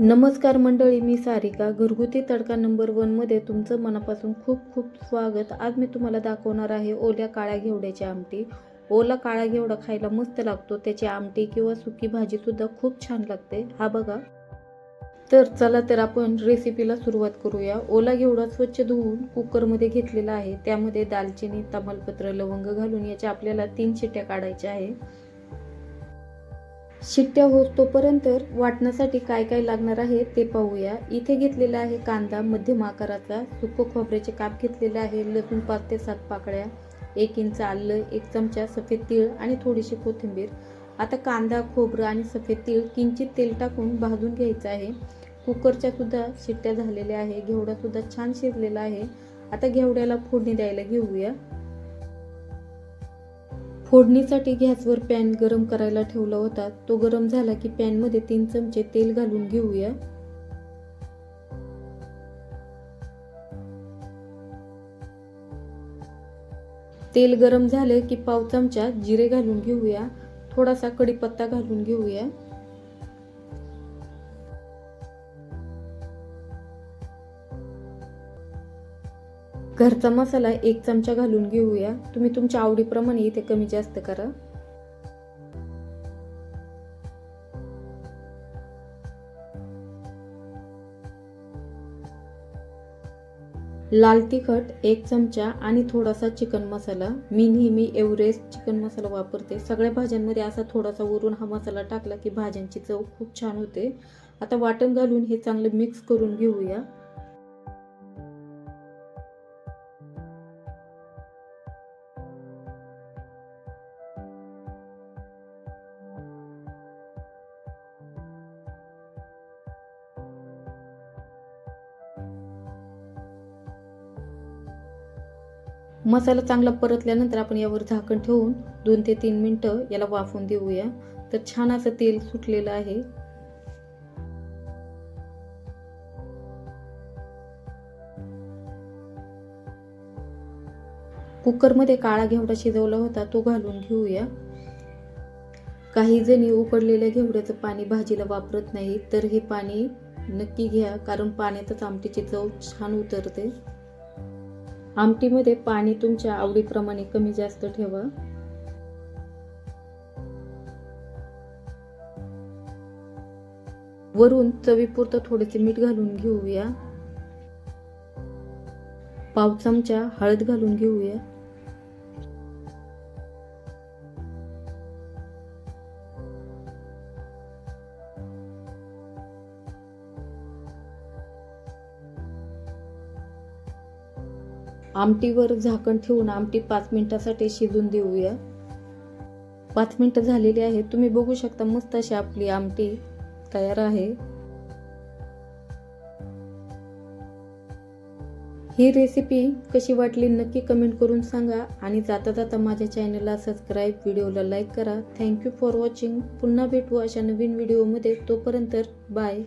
नमस्कार मंडळी मी सारिका. घरगुती तडका नंबर वनमध्ये तुमचं मनापासून खूप खूप स्वागत. आज मी तुम्हाला दाखवणार आहे ओल्या काळ्या घेवड्याची आमटी. ओला काळा घेवडा खायला मस्त लागतो. त्याची आमटी किंवा सुकी भाजीसुद्धा खूप छान लागते. हा बघा. तर चला तर आपण रेसिपीला सुरुवात करूया. ओला घेवडा स्वच्छ धुवून कुकरमध्ये घेतलेला आहे. त्यामध्ये दालचिनी तमालपत्र लवंग घालून याच्या आपल्याला तीन शिट्ट्या काढायच्या आहे. शिट्ट्या होतोपर्यंत वाटण्यासाठी काय काय लागणार आहे ते पाहूया. इथे घेतलेला आहे कांदा मध्यम आकाराचा सुको खोबऱ्याचे काप घेतलेले आहे लसूण पाच ते सात पाकळ्या एक इंच आलं एक चमचा सफेद तीळ आणि थोडीशी कोथिंबीर. आता कांदा खोबरं आणि सफेद तीळ किंचित तेल टाकून भाजून घ्यायचं आहे. कुकरच्या सुद्धा शिट्ट्या झालेल्या आहे घेवडा सुद्धा छान शिजलेला आहे. आता घेवड्याला फोडणी द्यायला घेऊया. फोडणीसाठी गॅसवर पॅन गरम करायला ठेवला होता. तो गरम झाला की पॅनमध्ये तीन चमचे तेल घालून घेऊया. तेल गरम झाले की पाव चमचा जिरे घालून घेऊया. थोडासा कढीपत्ता घालून घेऊया. घरचा मसाला एक चमचा घालून घेऊया. तुम्ही तुमच्या आवडीप्रमाणे इथे कमी जास्त करा. लाल तिखट एक चमचा आणि थोडासा चिकन मसाला. मी नेहमी एव्हरेस्ट चिकन मसाला वापरते. सगळ्या भाज्यांमध्ये असा थोडासा वरून हा मसाला टाकला की भाज्यांची चव खूप छान होते. आता वाटण घालून हे चांगलं मिक्स करून घेऊया. मसाला चांगला परतल्यानंतर आपण यावर झाकण ठेवून दोन ते तीन मिनटं याला वाफून देऊया. तर छान असं तेल सुटलेलं आहे. कुकरमध्ये काळा घेवडा शिजवला होता तो घालून घेऊया. काही जणी उकडलेल्या घेवड्याचं पाणी भाजीला वापरत नाही तर हे पाणी नक्की घ्या कारण पाण्यातच आमटीची चव छान उतरते. आमटीमध्ये पाणी तुमच्या आवडीप्रमाणे कमी जास्त ठेवा. वरून चवीपुरतं थोडेसे मीठ घालून घेऊया. पाव चमचा हळद घालून घेऊया. आमटीवर झाकण ठेवून आमटी पाच मिनिटासाठी शिजून देऊया. पाच मिनिटं झालेली आहे तुम्ही बघू शकता मस्त अशी आपली आमटी तयार आहे. ही रेसिपी कशी वाटली नक्की कमेंट करून सांगा आणि जाता जाता माझ्या चॅनलला सबस्क्राईब व्हिडिओला लाईक करा. थँक्यू फॉर वॉचिंग पुन्हा भेटू अशा नवीन व्हिडिओमध्ये तोपर्यंत बाय